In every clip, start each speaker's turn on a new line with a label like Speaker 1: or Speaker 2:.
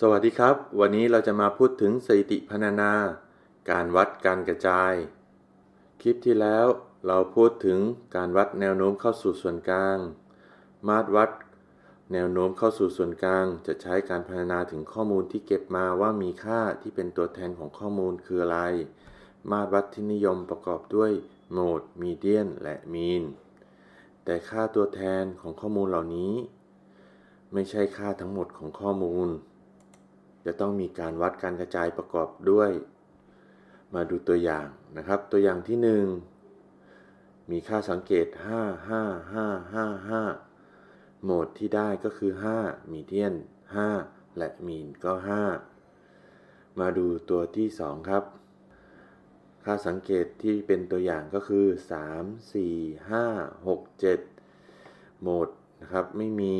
Speaker 1: สวัสดีครับ วันนี้เราจะมาพูดถึงสถิติพรรณนา การวัดการกระจาย คลิปที่แล้วเราพูดถึงการวัดแนวโน้มเข้าสู่ส่วนกลาง มาตรวัด แนวโน้มเข้าสู่ส่วนกลาง จะใช้การพรรณนาถึงข้อมูลที่เก็บมาว่ามีค่าที่เป็นตัวแทนของข้อมูลคืออะไร มาตรวัดที่นิยมประกอบด้วยโหมดมีเดียนและมีนแต่ค่าตัวแทนของข้อมูลเหล่านี้ ไม่ใช่ค่าทั้งหมดของข้อมูล จะต้องมีการวัดการกระจายประกอบด้วย มาดูตัวอย่างนะครับ ตัวอย่างที่ 1 มีค่าสังเกต 5 5 5 5 5 โหมดที่ได้ก็คือ 5 มีเดียน 5 และมีนก็ 5 มาดูตัวที่ 2 ครับ ค่าสังเกตที่เป็นตัวอย่างก็คือ 3 4 5 6 7 โหมดนะครับไม่มี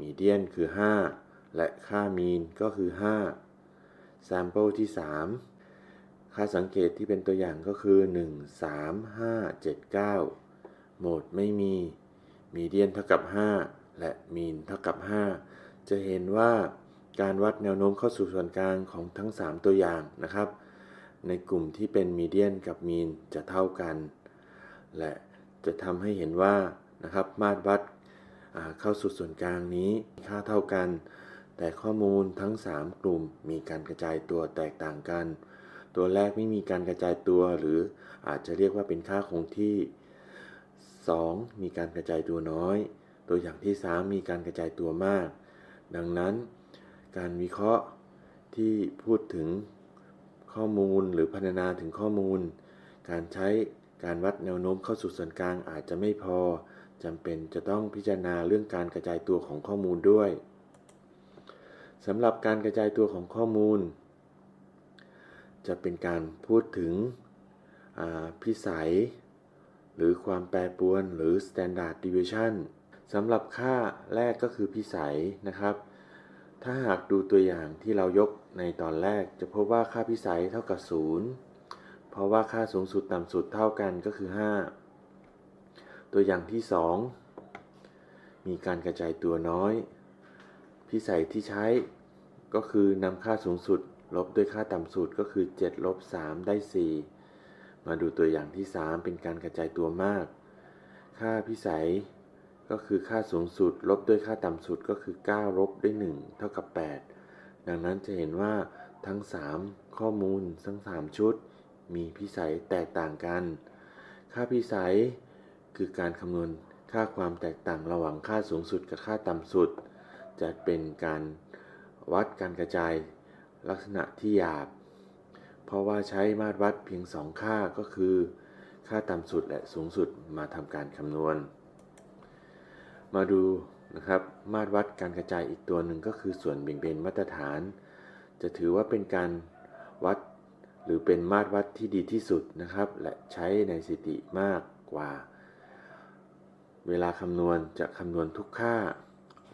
Speaker 1: มีเดียนคือ 5 และค่ามีนก็คือ 5 sample ที่ 3 ค่าสังเกตที่เป็นตัวอย่างก็คือ 1 3 5 7 9 โหมดไม่มีมีเดียนเท่ากับ 5 และมีนเท่ากับ 5 จะเห็นว่าการวัดแนวโน้มเข้าสู่ส่วนกลางของทั้ง 3 ตัวอย่างนะครับ ในกลุ่มที่เป็นมีเดียนกับมีนจะเท่ากัน และจะทำให้เห็นว่านะครับมาตรวัดเข้าสู่ส่วนกลางนี้ค่าเท่ากัน แต่ข้อมูลทั้ง 3 กลุ่มมีการกระจายตัวแตกต่างกัน ตัวแรกไม่มีการกระจายตัวหรืออาจจะเรียกว่าเป็นค่าคงที่ 2. มีการกระจายตัวน้อย ตัวอย่างที่ 3 มีการกระจายตัวมาก ดังนั้น การวิเคราะห์ที่พูดถึงข้อมูลหรือพรรณนาถึงข้อมูล การใช้การวัดแนวโน้มเข้าสู่ส่วนกลางอาจจะไม่พอจำเป็นจะต้องพิจารณาเรื่องการกระจายตัวของข้อมูลด้วย สำหรับการกระจายตัวของข้อมูล จะเป็นการพูดถึงพิสัย หรือความแปรปรวนหรือ standard deviation สำหรับค่าแรกก็คือพิสัยนะครับ ถ้าหากดูตัวอย่างที่เรายกในตอนแรก จะพบว่าค่าพิสัยเท่ากับ 0 เพราะว่าค่าสูงสุดต่ำสุดเท่ากันก็คือ 5 ตัวอย่างที่ 2 มีการกระจายตัวน้อย พิสัยที่ใช้ ก็คือนำค่าสูงสุด ลบด้วยค่าต่ำสุดก็คือ 7 ลบ 3 ได้ 4 มาดูตัวอย่างที่ 3 เป็นการกระจายตัวมาก ค่าพิสัย ก็คือค่าสูงสุด ลบด้วยค่าต่ำสุดก็คือ 9 ลบด้วย 1 เท่ากับ 8 ดังนั้นจะเห็นว่าทั้ง 3 ข้อมูลทั้ง 3 ชุด มีพิสัยแตกต่างกัน ค่าพิสัย คือการคำนวณค่าความแตกต่างระหว่างค่าสูงสุดกับค่าต่ำสุด จะเป็นการ วัดการกระจายลักษณะที่หยาบ เพราะว่าใช้มาตรวัดเพียง 2 ค่าก็คือ ค่าต่ำสุดและสูงสุดมาทำการคำนวณ มาดูนะครับมาตรวัดการกระจายอีกตัวหนึ่งก็คือส่วนเบี่ยงเบนมาตรฐาน จะถือว่าเป็นการวัดหรือเป็นมาตรวัดที่ดีที่สุดนะครับ และใช้ในสถิติมากกว่า เวลาคำนวณจะคำนวณทุกค่า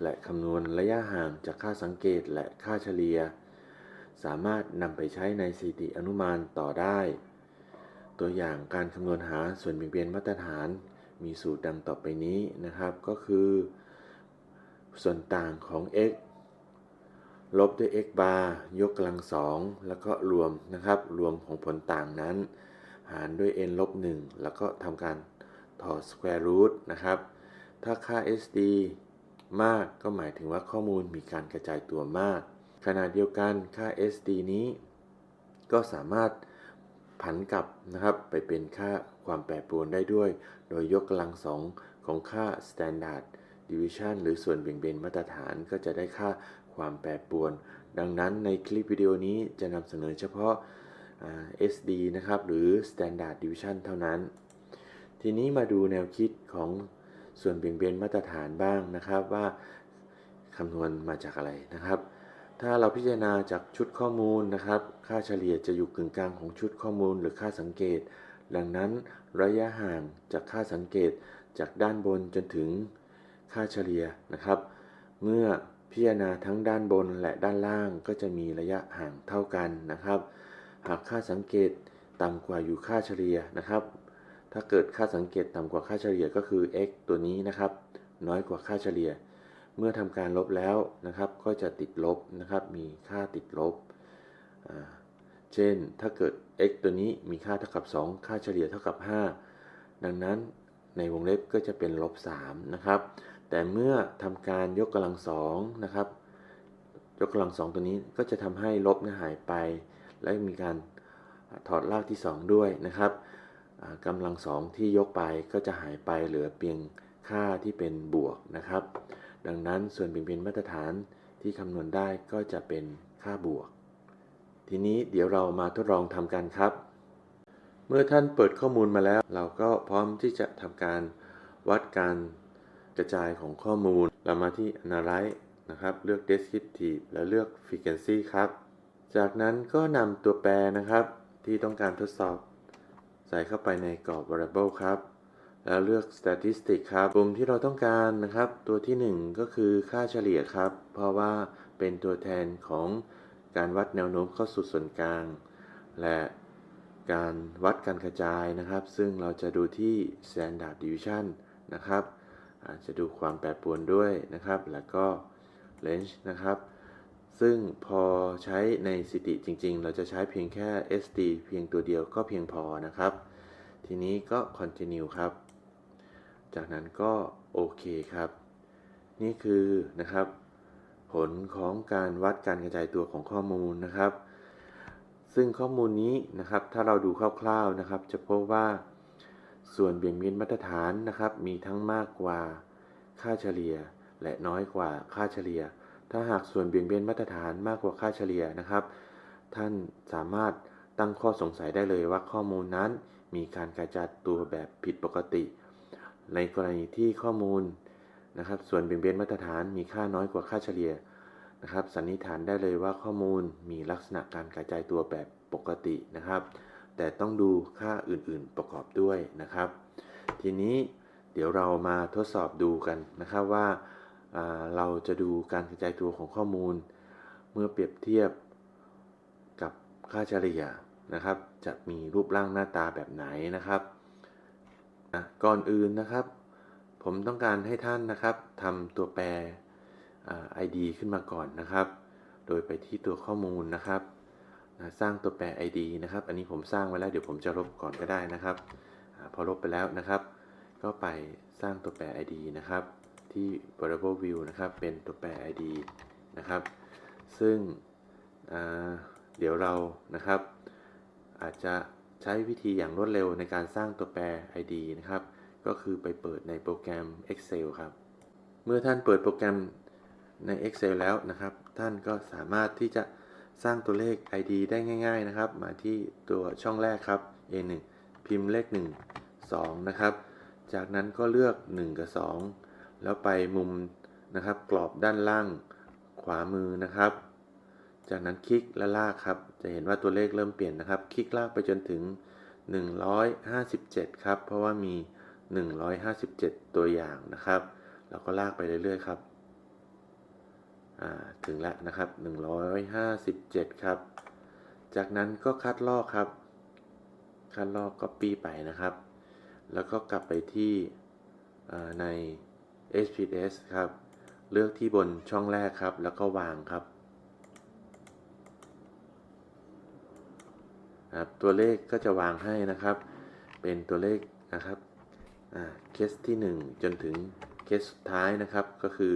Speaker 1: และคำนวณระยะห่างจากค่าสังเกตและค่าเฉลี่ย สามารถนำไปใช้ในสถิติอนุมานต่อได้ ตัวอย่างการคำนวณหาส่วนเบี่ยงเบนมาตรฐาน มีสูตรดังต่อไปนี้นะครับ ก็คือ ส่วนต่างของ x ลบด้วย x bar ยกกำลังสองแล้วก็รวมนะครับ รวมของผลต่างนั้น หารด้วย n ลบ1แล้วก็ทำการถอด square root นะครับ ถ้าค่า sd มาก ก็หมายถึงว่าข้อมูลมีการกระจายตัวมาก ขณะเดียวกันค่า SD นี้ ก็สามารถผันกลับนะครับไปเป็นค่าความแปรปรวนได้ด้วย โดยยกกำลังสองของค่า standard deviation หรือส่วนเบี่ยงเบนมาตรฐานก็จะได้ค่าความแปรปรวน ดังนั้นในคลิปวิดีโอนี้จะนำเสนอเฉพาะ SD นะครับ หรือ standard deviation เท่านั้น ทีนี้มาดูแนวคิดของ ส่วนเบี่ยงเบนมาตรฐานบ้างนะครับว่าคำนวณมาจากอะไรนะครับ ถ้าเราพิจารณาจากชุดข้อมูลนะครับ ค่าเฉลี่ยจะอยู่กึ่งกลางของชุดข้อมูลหรือค่าสังเกต ดังนั้นระยะห่างจากค่าสังเกตจากด้านบนจนถึงค่าเฉลี่ยนะครับ เมื่อพิจารณาทั้งด้านบนและด้านล่างก็จะมีระยะห่างเท่ากันนะครับ หากค่าสังเกตต่ำกว่าอยู่ค่าเฉลี่ยนะครับ ถ้าเกิดค่าสังเกตต่ำกว่าค่าเฉลี่ยก็คือ x ตัวนี้นะครับ น้อยกว่าค่าเฉลี่ย เมื่อทำการลบแล้วนะครับ ก็จะติดลบนะครับ มีค่าติดลบ เช่น ถ้าเกิด x ตัวนี้มีค่าเท่ากับ 2 ค่าเฉลี่ยเท่ากับ 5 ดังนั้นในวงเล็บก็จะเป็นลบ3นะครับ แต่เมื่อทำการยกกำลังสองนะครับ ยกกำลังสองตัวนี้ก็จะทำให้ลบเนหายไป และมีการถอดรากที่ 2 ด้วยนะครับ กำลังสองที่ยกไปก็จะหายไปเหลือเพียงค่าที่เป็นบวกนะครับ ดังนั้นส่วนเบี่ยงเบนมาตรฐานที่คำนวณได้ก็จะเป็นค่าบวก ทีนี้เดี๋ยวเรามาทดลองทำกันครับ เมื่อท่านเปิดข้อมูลมาแล้ว เราก็พร้อมที่จะทำการวัดการกระจายของข้อมูล เรามาที่ Analyze นะครับ เลือก Descriptive แล้วเลือก Frequency ครับ จากนั้นก็นำตัวแปรนะครับที่ต้องการทดสอบ ส่เข้าไปในกรอบ variable ครับ แล้วเลือก statistic ครับกลุ่มที่เราต้องการนะครับ ตัวที่ 1 ก็คือค่าเฉลี่ยครับ เพราะว่าเป็นตัวแทนของการวัดแนวโน้มเข้าสู่ส่วนกลาง และการวัดการกระจายนะครับ ซึ่งเราจะดูที่ standard deviation นะครับอาจจะดูความแปรปรวนด้วยนะครับ แล้วก็ range นะครับ ซึ่งพอใช้ในสิติจริง ๆ เราจะใช้เพียงแค่ SD เพียงตัวเดียวก็เพียงพอนะครับ ทีนี้ก็ continue ครับ จากนั้นก็โอเคครับ นี่คือนะครับ ผลของการวัดการกระจายตัวของข้อมูลนะครับ ซึ่งข้อมูลนี้นะครับ ถ้าเราดูคร่าวๆนะครับ จะพบว่าส่วนเบี่ยงเบนมาตรฐานนะครับ มีทั้งมากกว่าค่าเฉลี่ย และน้อยกว่าค่าเฉลี่ย ถ้าหากส่วนเบี่ยงเบนมาตรฐานมากกว่าค่าเฉลี่ยนะครับ ท่านสามารถตั้งข้อสงสัยได้เลยว่าข้อมูลนั้นมีการกระจายตัวแบบผิดปกติ ในกรณีที่ข้อมูลนะครับ ส่วนเบี่ยงเบนมาตรฐานมีค่าน้อยกว่าค่าเฉลี่ยนะครับ สันนิษฐานได้เลยว่าข้อมูลมีลักษณะการกระจายตัวแบบปกตินะครับ แต่ต้องดูค่าอื่นๆประกอบด้วยนะครับ ทีนี้เดี๋ยวเรามาทดสอบดูกันนะครับว่า เราจะดูการกระจายตัวของข้อมูล เมื่อเปรียบเทียบกับค่าเฉลี่ยนะครับ จะมีรูปร่างหน้าตาแบบไหนนะครับก่อนอื่นนะครับ ผมต้องการให้ท่านนะครับทำตัวแปร ID ขึ้นมาก่อนนะครับ โดยไปที่ตัวข้อมูลนะครับนะสร้างตัวแปร ID นะครับ อันนี้ผมสร้างไว้แล้วเดี๋ยวผมจะลบก่อนก็ได้นะครับ พอลบไปแล้วนะครับ ก็ไปสร้างตัวแปร ID นะครับ ที่ variable view นะครับ เป็นตัวแปร ID นะครับ ซึ่งเดี๋ยวเรานะครับ อาจจะใช้วิธีอย่างรวดเร็วในการสร้างตัวแปร ID นะครับ ก็คือไปเปิดในโปรแกรม Excel ครับ เมื่อท่านเปิดโปรแกรมใน Excel แล้วนะครับ ท่านก็สามารถที่จะสร้างตัวเลข ID ได้ง่าย ๆนะครับ มาที่ตัวช่องแรกครับ A1 พิมพ์เลข 1 2 นะครับ จากนั้นก็เลือก 1 กับ 2 แล้วไปมุมนะครับ กรอบด้านล่างขวามือนะครับ จากนั้นคลิกและลากครับ จะเห็นว่าตัวเลขเริ่มเปลี่ยนนะครับ คลิกลากไปจนถึง 157 ครับ เพราะว่ามี 157 ตัวอย่างนะครับเราก็ลากไปเรื่อยๆครับถึงแล้วนะครับ 157 ครับ จากนั้นก็คัดลอกครับ คัดลอก Copy ไปนะครับ แล้วก็กลับไปที่ใน SPS ครับ เลือกที่บนช่องแรกครับ แล้วก็วางครับครับ ตัวเลขก็จะวางให้นะครับ เป็นตัวเลขนะครับเคสที่ 1 จนถึงเคสสุดท้ายนะครับก็คือ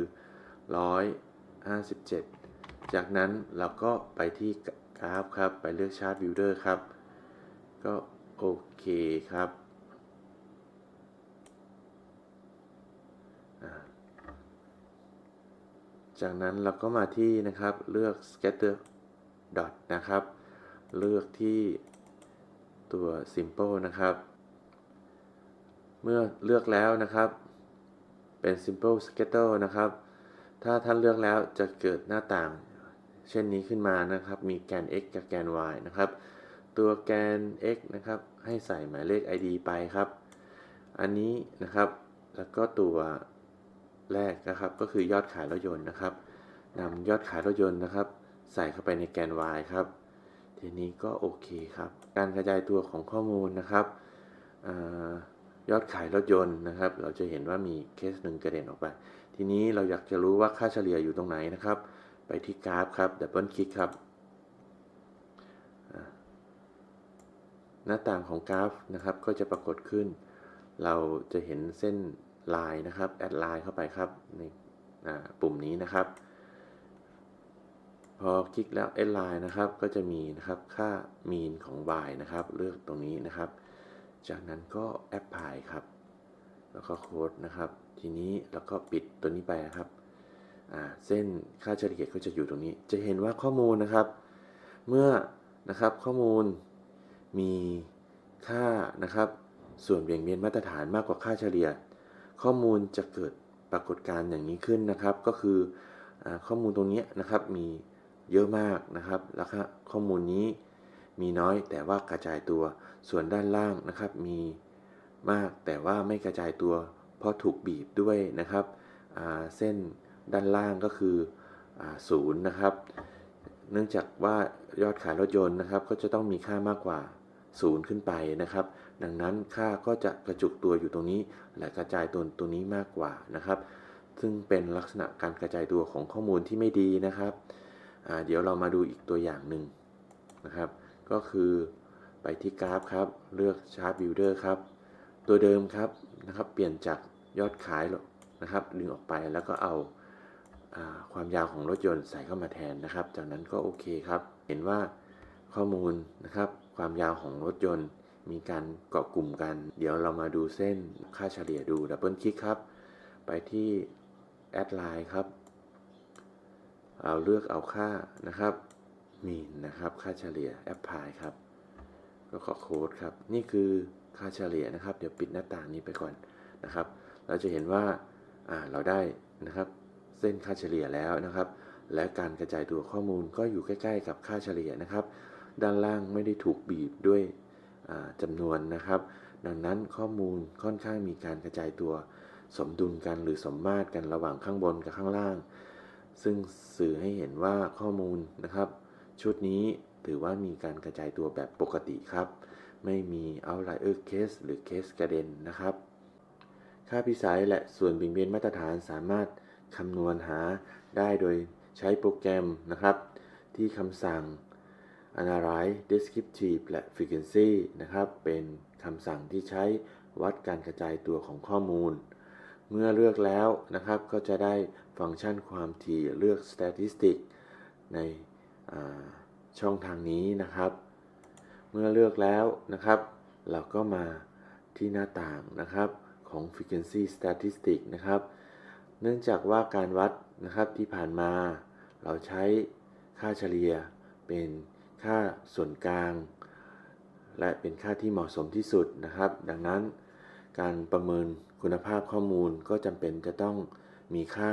Speaker 1: 157 จากนั้นเราก็ไปที่กราฟครับ ไปเลือกชาร์ตวิวเดอร์ครับ ก็โอเคครับอ่า จากนั้นเราก็มาที่นะครับเลือก scatter dot นะครับ เลือกที่ตัว simple นะครับ เมื่อเลือกแล้วนะครับ เป็น simple scatter นะครับ ถ้าท่านเลือกแล้วจะเกิดหน้าต่าง เช่นนี้ขึ้นมานะครับ มีแกน x กับแกน y นะครับ ตัวแกน x นะครับ ให้ใส่หมายเลข id ไปครับ อันนี้นะครับ แล้วก็ตัว แรกนะครับก็คือยอดขายรถยนต์นะครับนำยอดขายรถยนต์นะครับ ใส่เข้าไปในแกน y ครับ ทีนี้ก็โอเคครับ การกระจายตัวของข้อมูลนะครับอยอดขายรถยนต์นะครับ เราจะเห็นว่ามีเคสหนึ่งกระเด็นออกไป ทีนี้เราอยากจะรู้ว่าค่าเฉลี่ยอยู่ตรงไหนนะครับ ไปที่กราฟครับดับเบิลคลิกครับ หน้าต่างของกราฟนะครับก็จะปรากฏขึ้น เราจะเห็นเส้น ลายนะครับแอดไลน์เข้าไปครับในปุ่มนี้นะครับ พอคลิกแล้วแอดไลน์นะครับก็จะมีนะครับค่า mean ของ y นะครับ เลือกตรงนี้นะครับ จากนั้นก็ apply ครับ แล้วก็โค้ดนะครับ ทีนี้เราก็ปิดตัวนี้ไปนะครับเส้นค่าเฉลี่ยก็จะอยู่ตรงนี้ จะเห็นว่าข้อมูลนะครับ เมื่อนะครับข้อมูลมีค่านะครับ ส่วนเบี่ยงเบนมาตรฐานมากกว่าค่าเฉลี่ย ข้อมูลจะเกิดปรากฏการณ์อย่างนี้ขึ้นนะครับ ก็คืออข้อมูลตรงนี้นะครับมีเยอะมากนะครับแล้วข้อมูลนี้มีน้อยแต่ว่ากระจายตัวส่วนด้านล่างนะครับ มีมากแต่ว่าไม่กระจายตัว เพราะถูกบีบด้วยนะครับเส้นด้านล่างก็คือศูนย์นะครับ เนื่องจากว่ายอดขายรถยนต์นะครับ ก็จะต้องมีค่ามากกว่า ศูนย์ขึ้นไปนะครับ ดังนั้นค่าก็จะกระจุกตัวอยู่ตรงนี้ และกระจายตัวตัวนี้มากกว่านะครับ ซึ่งเป็นลักษณะการกระจายตัวของข้อมูลที่ไม่ดีนะครับ เดี๋ยวเรามาดูอีกตัวอย่างหนึ่งนะครับ ก็คือไปที่กราฟครับ เลือก Chart Builder ครับ ตัวเดิมครับนะครับ เปลี่ยนจากยอดขายนะครับ ดึงออกไปแล้วก็เอาอาความยาวของรถยนต์ใส่เข้ามาแทนนะครับ จากนั้นก็โอเคครับ เห็นว่าข้อมูลนะครับ ความยาวของรถยนต์ มีการเกาะกลุ่มกัน เดี๋ยวเรามาดูเส้นค่าเฉลี่ยดูดับเบิลคลิกครับ ไปที่แอดไลน์ครับ เอาเลือกเอาค่านะครับมีนนะครับ ค่าเฉลี่ยแอปพลายครับ ก็ขอโค้ดครับ นี่คือค่าเฉลี่ยนะครับ เดี๋ยวปิดหน้าต่างนี้ไปก่อนนะครับ เราจะเห็นว่าอ่าเราได้นะครับเส้นค่าเฉลี่ยแล้วนะครับ และการกระจายตัวข้อมูลก็อยู่ใกล้ ๆ กับค่าเฉลี่ยนะครับ ด้านล่างไม่ได้ถูกบีบด้วยจำนวนนะครับ ดังนั้นข้อมูลค่อนข้างมีการกระจายตัวสมดุลกันหรือสมมาตรกันระหว่างข้างบนกับข้างล่าง ซึ่งสื่อให้เห็นว่าข้อมูลนะครับ ชุดนี้ถือว่ามีการกระจายตัวแบบปกติครับ ไม่มี outlier case หรือ case กระเด็นนะครับ ค่าพิสัยและส่วนเบี่ยงเบนมาตรฐานสามารถคำนวณหาได้โดยใช้โปรแกรมนะครับ ที่คำสั่ง Analyze Descriptive และ Frequency นะครับ เป็นคำสั่งที่ใช้วัดการกระจายตัวของข้อมูล เมื่อเลือกแล้วนะครับ ก็จะได้ฟังก์ชันความถี่เลือก Statistic ในช่องทางนี้นะครับ เมื่อเลือกแล้วนะครับ เราก็มาที่หน้าต่างนะครับของ Frequency Statistic นะครับ เนื่องจากว่าการวัดนะครับที่ผ่านมา เราใช้ค่าเฉลี่ยเป็น ค่าส่วนกลาง และเป็นค่าที่เหมาะสมที่สุดนะครับ ดังนั้นการประเมินคุณภาพข้อมูลก็จำเป็นจะต้องมีค่า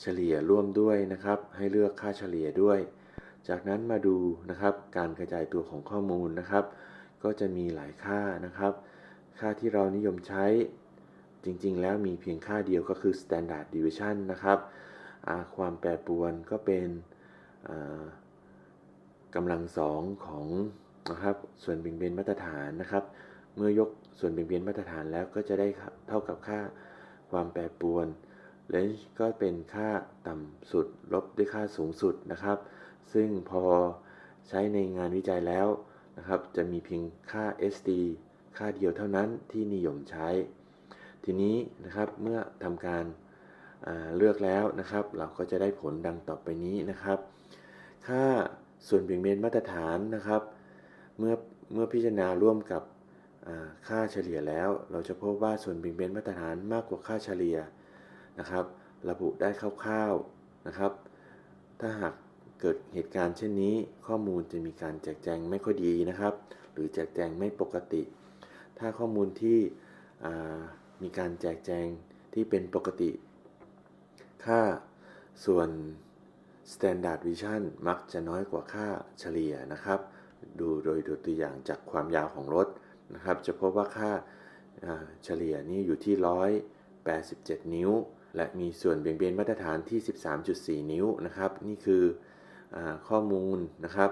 Speaker 1: เฉลี่ยร่วมด้วยนะครับ ให้เลือกค่าเฉลี่ยด้วย จากนั้นมาดูนะครับ การกระจายตัวของข้อมูลนะครับ ก็จะมีหลายค่านะครับ ค่าที่เรานิยมใช้จริงๆ แล้วมีเพียงค่าเดียวก็คือ standard deviation นะครับ ความแปรปรวนก็เป็น กำลังสองของนะครับส่วนเบี่ยงเบนมาตรฐานนะครับ เมื่อยกส่วนเบี่ยงเบนมาตรฐานแล้วก็จะได้เท่ากับค่าความแปรปรวน range ก็เป็นค่าต่ำสุดลบด้วยค่าสูงสุดนะครับ ซึ่งพอใช้ในงานวิจัยแล้วนะครับ จะมีเพียงค่า SD ค่าเดียวเท่านั้นที่นิยมใช้ ทีนี้นะครับเมื่อทำการอ่าเลือกแล้วนะครับ เราก็จะได้ผลดังต่อไปนี้นะครับ ค่า ส่วนเบี่ยงเบนมาตรฐานนะครับ เมื่อเมื่อพิจารณาร่วมกับค่าเฉลี่ยแล้ว เราจะพบว่าส่วนเบี่ยงเบนมาตรฐานมากกว่าค่าเฉลี่ยนะครับ ระบุได้คร่าวๆนะครับ ถ้าหากเกิดเหตุการณ์เช่นนี้ ข้อมูลจะมีการแจกแจงไม่ค่อยดีนะครับ หรือแจกแจงไม่ปกติ ถ้าข้อมูลที่มีการแจกแจงที่เป็นปกติ ค่าส่วน Standard Vision มักจะน้อยกว่าค่าเฉลี่ยนะครับ ดูโดยตัวอย่างจากความยาวของรถนะครับ จะพบว่าค่าเฉลี่ยนี่อยู่ที่ 187 นิ้ว และมีส่วนเบี่ยงเบนมาตรฐานที่ 13.4 นิ้วนะครับ นี่คืออข้อมูลนะครับ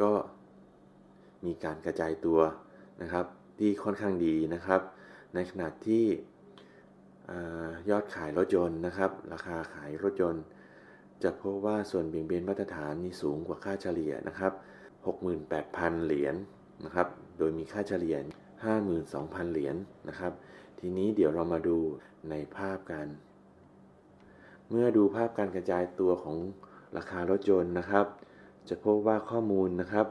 Speaker 1: ก็มีการกระจายตัวนะครับที่ค่อนข้างดีนะครับ ในขณะที่อยอดขายรถยนต์นะครับ ราคาขายรถยนต์ จะพบว่าส่วนเบี่ยงเบนมาตรฐานมีสูงกว่าค่าเฉลี่ยนะครับ 68,000 เหรียญนะครับ โดยมีค่าเฉลี่ย 52,000 เหรียญนะครับ ทีนี้เดี๋ยวเรามาดูในภาพกัน เมื่อดูภาพการกระจายตัวของราคารถยนต์นะครับ จะพบว่าข้อมูลนะครับ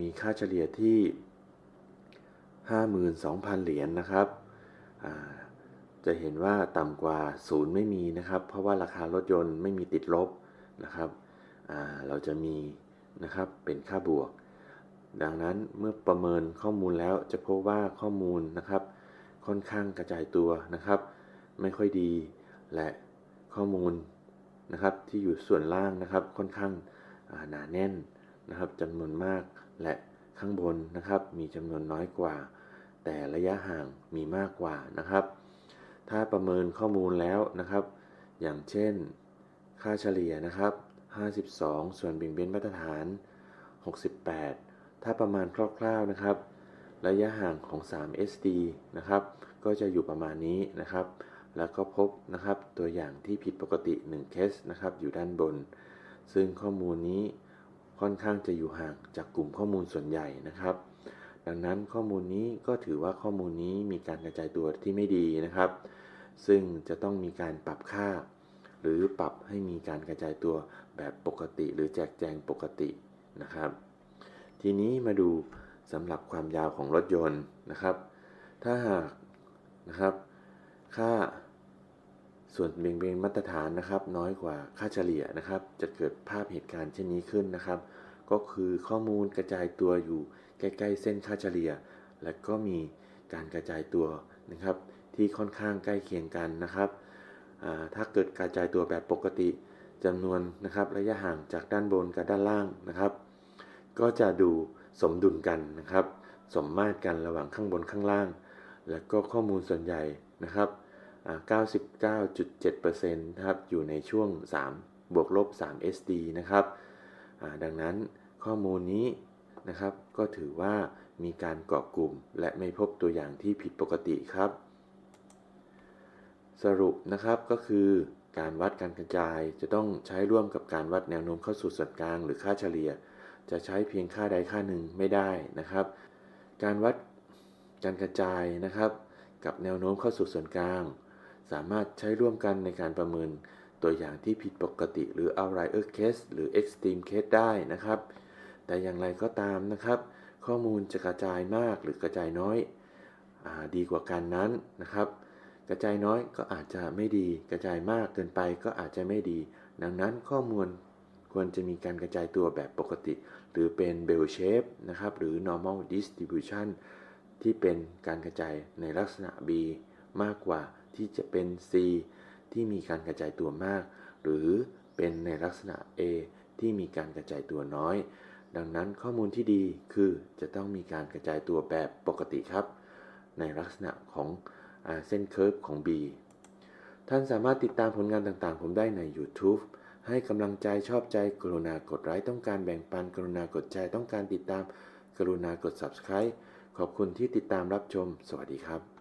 Speaker 1: มีค่าเฉลี่ยที่ 52,000 เหรียญนะครับ จะเห็นว่าต่ำกว่าศูนย์ไม่มีนะครับ เพราะว่าราคารถยนต์ไม่มีติดลบนะครับเราจะมีนะครับเป็นค่าบวก ดังนั้นเมื่อประเมินข้อมูลแล้วจะพบว่าข้อมูลนะครับ ค่อนข้างกระจายตัวนะครับ ไม่ค่อยดีและข้อมูลนะครับที่อยู่ส่วนล่างนะครับค่อนข้างาหนาแน่นนะครับจำนวนมากและข้างบนนะครับ มีจำนวนน้อยกว่า แต่ระยะห่างมีมากกว่านะครับ ถ้าประเมินข้อมูลแล้วนะครับ อย่างเช่น ค่าเฉลี่ยนะครับ 52 ส่วนเบี่ยงเบนมาตรฐาน 68 ถ้าประมาณคร่าวๆนะครับ ระยะห่างของ 3 SD นะครับ ก็จะอยู่ประมาณนี้นะครับ แล้วก็พบนะครับตัวอย่างที่ผิดปกติ 1 เคสนะครับ อยู่ด้านบน ซึ่งข้อมูลนี้ค่อนข้างจะอยู่ห่างจากกลุ่มข้อมูลส่วนใหญ่นะครับ ดังนั้นข้อมูลนี้ก็ถือว่าข้อมูลนี้มีการกระจายตัวที่ไม่ดีนะครับ ซึ่งจะต้องมีการปรับค่า หรือปรับให้มีการกระจายตัวแบบปกติ หรือแจกแจงปกตินะครับ ทีนี้มาดูสำหรับความยาวของรถยนต์นะครับ ถ้าหากนะครับ ค่าส่วนเบี่ยงเบนมาตรฐานนะครับ น้อยกว่าค่าเฉลี่ยนะครับ จะเกิดภาพเหตุการณ์เช่นนี้ขึ้นนะครับ ก็คือข้อมูลกระจายตัวอยู่ ใกล้ๆเส้นค่าเฉลี่ย และก็มีการกระจายตัวนะครับ ที่ค่อนข้างใกล้เคียงกันนะครับถ้าเกิดกระจายตัวแบบปกติจำนวนนะครับระยะห่างจากด้านบนกับด้านล่างนะครับ ก็จะดูสมดุลกันนะครับ สมมาตรกันระหว่างข้างบนข้างล่าง และก็ข้อมูลส่วนใหญ่นะครับอ่า99.7%นะครับอยู่ในช่วง 3 บวกลบ 3 SD นะครับดังนั้นข้อมูลนี้ นะครับ ก็ถือว่ามีการเกาะกลุ่ม และไม่พบตัวอย่างที่ผิดปกติครับ สรุปนะครับก็คือการวัดการกระจายจะต้องใช้ร่วมกับการวัดแนวโน้มเข้าสู่ส่วนกลางหรือค่าเฉลี่ย จะใช้เพียงค่าใดค่าหนึ่งไม่ได้นะครับ การวัดการกระจายนะครับ กับแนวโน้มเข้าสู่ส่วนกลาง สามารถใช้ร่วมกันในการประเมินตัวอย่างที่ผิดปกติหรือ outlier case หรือ extreme case ได้นะครับ แต่อย่างไรก็ตามนะครับ ข้อมูลจะกระจายมากหรือกระจายน้อยอดีกว่ากันนั้นนะครับ กระจายน้อยก็อาจจะไม่ดี กระจายมากเกินไปก็อาจจะไม่ดี ดังนั้นข้อมูลควรจะมีการกระจายตัวแบบปกติ หรือเป็น bell shape นะครับ หรือ normal distribution ที่เป็นการกระจายในลักษณะ B มากกว่าที่จะเป็น C ที่มีการกระจายตัวมาก หรือเป็นในลักษณะ A ที่มีการกระจายตัวน้อย ดังนั้นข้อมูลที่ดีคือจะต้องมีการกระจายตัวแบบปกติครับ ในลักษณะของอเส้นเคอร์ฟของ B ท่านสามารถติดตามผลงานต่างๆ ผมได้ใน YouTube ให้กำลังใจชอบใจกรุณากดไลค์ต้องการแบ่งปันกรุณากดแชร์ต้องการติดตามกรุณากด Subscribe ขอบคุณที่ติดตามรับชม สวัสดีครับ